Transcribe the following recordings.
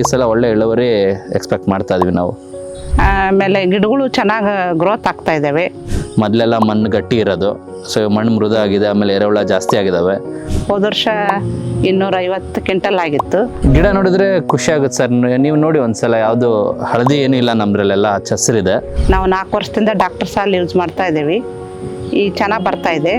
ಈ ಸಲ ಒಳ್ಳೆ ಇಳುವರಿ ಎಕ್ಸ್ಪೆಕ್ಟ್ ಮಾಡ್ತಾ ಇದೀವಿ ನಾವು. ಆಮೇಲೆ ಗಿಡಗಳು ಚೆನ್ನಾಗಿ ಗ್ರೋತ್ ಆಗ್ತಾ ಇದ್ದಾವೆ ಮೊದಲೆಲ್ಲ ಮಣ್ಣು ಗಟ್ಟಿ ಇರೋದು. ಸೊ ಮಣ್ಣು ಮೃದು ಆಗಿದೆ ಆಮೇಲೆ ಎರೆಹುಳ ಜಾಸ್ತಿ ಆಗಿದಾವೆ. ಹೋದ ವರ್ಷ ಇನ್ನೂರ ಐವತ್ತು ಕ್ವಿಂಟಲ್ ಆಗಿತ್ತು. ಗಿಡ ನೋಡಿದ್ರೆ ಖುಷಿ ಆಗುತ್ತೆ ಸರ್. ನೀವು ನೋಡಿ ಒಂದ್ಸಲ ಯಾವುದು ಹಳದಿ ಏನಿಲ್ಲ ನಮ್ದ್ರಲ್ಲೆಲ್ಲ ಹಚ್ಚ ಹಸಿರಿದೆ. ನಾವು ನಾಲ್ಕು ವರ್ಷದಿಂದ ಡಾಕ್ಟರ್ ಸಾಲ್ ಯೂಸ್ ಮಾಡ್ತಾ ಇದ್ದೀವಿ. ಈ ಚೆನ್ನಾಗಿ ಬರ್ತಾ ಇದೆ.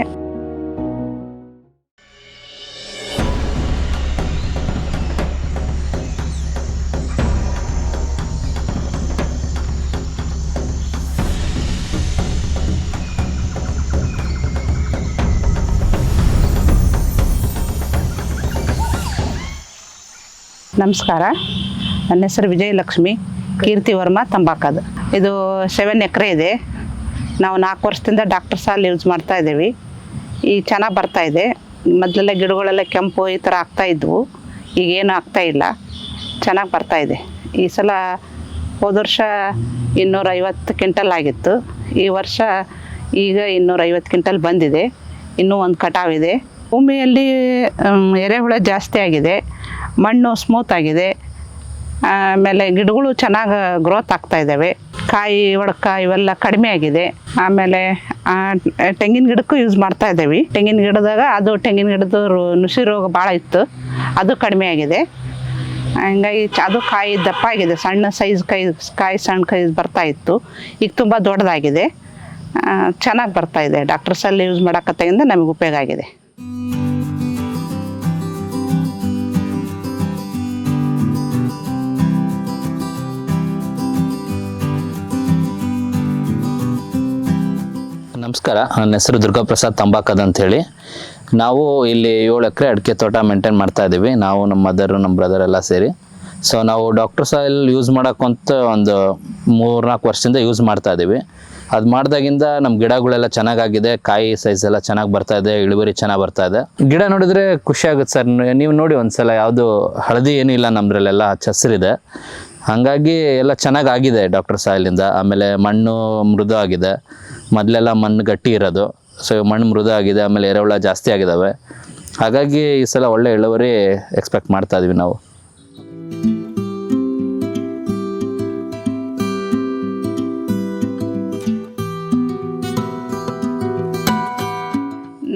ನಮಸ್ಕಾರ. ನನ್ನ ಹೆಸರು ವಿಜಯಲಕ್ಷ್ಮಿ, ಕೀರ್ತಿ ವರ್ಮ ತಂಬಾಕದು. ಇದು ಸೆವೆನ್ ಎಕರೆ ಇದೆ. ನಾವು ನಾಲ್ಕು ವರ್ಷದಿಂದ ಡಾಕ್ಟರ್ ಸಾಲ್ ಯೂಸ್ ಮಾಡ್ತಾ ಇದ್ದೀವಿ. ಈ ಚೆನ್ನಾಗಿ ಬರ್ತಾ ಇದೆ. ಮೊದಲೆಲ್ಲ ಗಿಡಗಳೆಲ್ಲ ಕೆಂಪು ಈ ಥರ ಆಗ್ತಾ ಇದ್ವು. ಈಗೇನು ಆಗ್ತಾ ಇಲ್ಲ. ಚೆನ್ನಾಗಿ ಬರ್ತಾ ಇದೆ. ಈ ಸಲ ಹೋದ ವರ್ಷ ಇನ್ನೂರೈವತ್ತು ಕ್ವಿಂಟಲ್ ಆಗಿತ್ತು. ಈ ವರ್ಷ ಈಗ ಇನ್ನೂರೈವತ್ತು ಕ್ವಿಂಟಲ್ ಬಂದಿದೆ. ಇನ್ನೂ ಒಂದು ಕಟಾವಿದೆ ಭೂಮಿಯಲ್ಲಿ ಎರೆಹುಳ ಜಾಸ್ತಿ ಆಗಿದೆ. ಮಣ್ಣು ಸ್ಮೂತ್ ಆಗಿದೆ. ಆಮೇಲೆ ಗಿಡಗಳು ಚೆನ್ನಾಗಿ ಗ್ರೋತ್ ಆಗ್ತಾ ಇದ್ದಾವೆ ಕಾಯಿ ಒಡಕ ಇವೆಲ್ಲ ಕಡಿಮೆ ಆಗಿದೆ. ಆಮೇಲೆ ತೆಂಗಿನ ಗಿಡಕ್ಕೂ ಯೂಸ್ ಮಾಡ್ತಾ ಇದ್ದೀವಿ ತೆಂಗಿನ ಗಿಡದಾಗ ಅದು ತೆಂಗಿನ ಗಿಡದ ನುಸಿ ರೋಗ ಭಾಳ ಇತ್ತು. ಅದು ಕಡಿಮೆ ಆಗಿದೆ. ಹಂಗಾಗಿ ಅದು ಕಾಯಿ ದಪ್ಪ ಆಗಿದೆ. ಸಣ್ಣ ಸೈಜ್ ಕೈ, ಕಾಯಿ ಸಣ್ಣ ಕೈ ಬರ್ತಾ ಇತ್ತು. ಈಗ ತುಂಬ ದೊಡ್ಡದಾಗಿದೆ. ಚೆನ್ನಾಗಿ ಬರ್ತಾ ಇದೆ. ಡಾಕ್ಟರ್ಸಲ್ಲಿ ಯೂಸ್ ಮಾಡೋಕತ್ತಾಗಿಂದ ನಮಗೆ ಉಪಯೋಗ ಆಗಿದೆ. ನಮಸ್ಕಾರ. ನನ್ನ ಹೆಸರು ದುರ್ಗಾಪ್ರಸಾದ್ ತಂಬಾಕದ್ ಅಂತ ಹೇಳಿ ನಾವು ಇಲ್ಲಿ ಏಳು ಎಕರೆ ಅಡಿಕೆ ತೋಟ ಮೇಂಟೈನ್ ಮಾಡ್ತಾ ಇದ್ದೀವಿ. ನಾವು ನಮ್ಮ ಮದರು ನಮ್ಮ ಬ್ರದರ್ ಎಲ್ಲ ಸೇರಿ. ಸೊ ನಾವು ಡಾಕ್ಟರ್ ಸಾಯಿಲ್ ಯೂಸ್ ಮಾಡೋಕ್ಕಂತ ಒಂದು ಮೂರ್ನಾಲ್ಕು ವರ್ಷದಿಂದ ಯೂಸ್ ಮಾಡ್ತಾ ಇದ್ದೀವಿ. ಅದು ಮಾಡಿದಾಗಿಂದ ನಮ್ಮ ಗಿಡಗಳೆಲ್ಲ ಚೆನ್ನಾಗಾಗಿದೆ. ಕಾಯಿ ಸೈಜ್ ಎಲ್ಲ ಚೆನ್ನಾಗಿ ಬರ್ತಾ ಇದೆ. ಇಳುವರಿ ಚೆನ್ನಾಗಿ ಬರ್ತಾ ಇದೆ. ಗಿಡ ನೋಡಿದ್ರೆ ಖುಷಿ ಆಗುತ್ತೆ ಸರ್. ನೀವು ನೋಡಿ ಒಂದ್ಸಲ. ಯಾವುದು ಹಳದಿ ಏನಿಲ್ಲ ನಮ್ದ್ರಲ್ಲೆಲ್ಲ. ಹಚ್ಚ ಹಸಿರಿದೆ ಹಾಗಾಗಿ ಎಲ್ಲ ಚೆನ್ನಾಗಾಗಿದೆ ಡಾಕ್ಟರ್ ಸಾಯಿಲಿಂದ ಆಮೇಲೆ ಮಣ್ಣು ಮೃದು ಆಗಿದೆ. ಮೊದಲೆಲ್ಲ ಮಣ್ಣು ಗಟ್ಟಿ ಇರೋದು. ಸೊ ಮಣ್ಣು ಮೃದು ಆಗಿದೆ, ಆಮೇಲೆ ಎರೆಹುಳ ಜಾಸ್ತಿ ಆಗಿದ್ದಾವೆ ಹಾಗಾಗಿ ಈ ಸಲ ಒಳ್ಳೆ ಇಳುವರಿ ಎಕ್ಸ್ಪೆಕ್ಟ್ ಮಾಡ್ತಾ ಇದೀವಿ ನಾವು.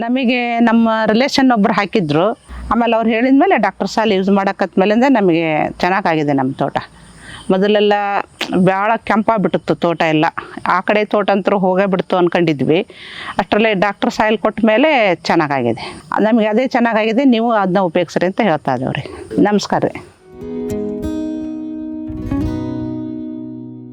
ನಮಗೆ ನಮ್ಮ ರಿಲೇಷನ್ ಒಬ್ರು ಹಾಕಿದ್ರು. ಆಮೇಲೆ ಅವ್ರು ಹೇಳಿದ ಮೇಲೆ ಡಾಕ್ಟರ್ ಸಾಲ್ ಯೂಸ್ ಮಾಡೋಕತ್ಮೇಲಿಂದ ನಮಗೆ ಚೆನ್ನಾಗಾಗಿದೆ ನಮ್ಮ ತೋಟ. ಮೊದಲೆಲ್ಲ ಭಾಳ ಕೆಂಪಾಗ್ಬಿಟ್ಟಿತ್ತು ತೋಟ ಎಲ್ಲ. ಆ ಕಡೆ ತೋಟ ಅಂತೂ ಹೋಗೇ ಬಿಡ್ತು ಅಂದ್ಕೊಂಡಿದ್ವಿ ಅಷ್ಟರಲ್ಲೇ ಡಾಕ್ಟರ್ ಸಾಯಿಲ್ ಕೊಟ್ಟ ಮೇಲೆ ಚೆನ್ನಾಗಾಗಿದೆ. ನಮಗೆ ಅದೇ ಚೆನ್ನಾಗಾಗಿದೆ, ನೀವು ಅದನ್ನ ಉಪಯೋಗಿಸ್ರಿ ಅಂತ ಹೇಳ್ತಾ ಇದ್ದೇವೆ ರೀ ನಮಸ್ಕಾರ ರೀ.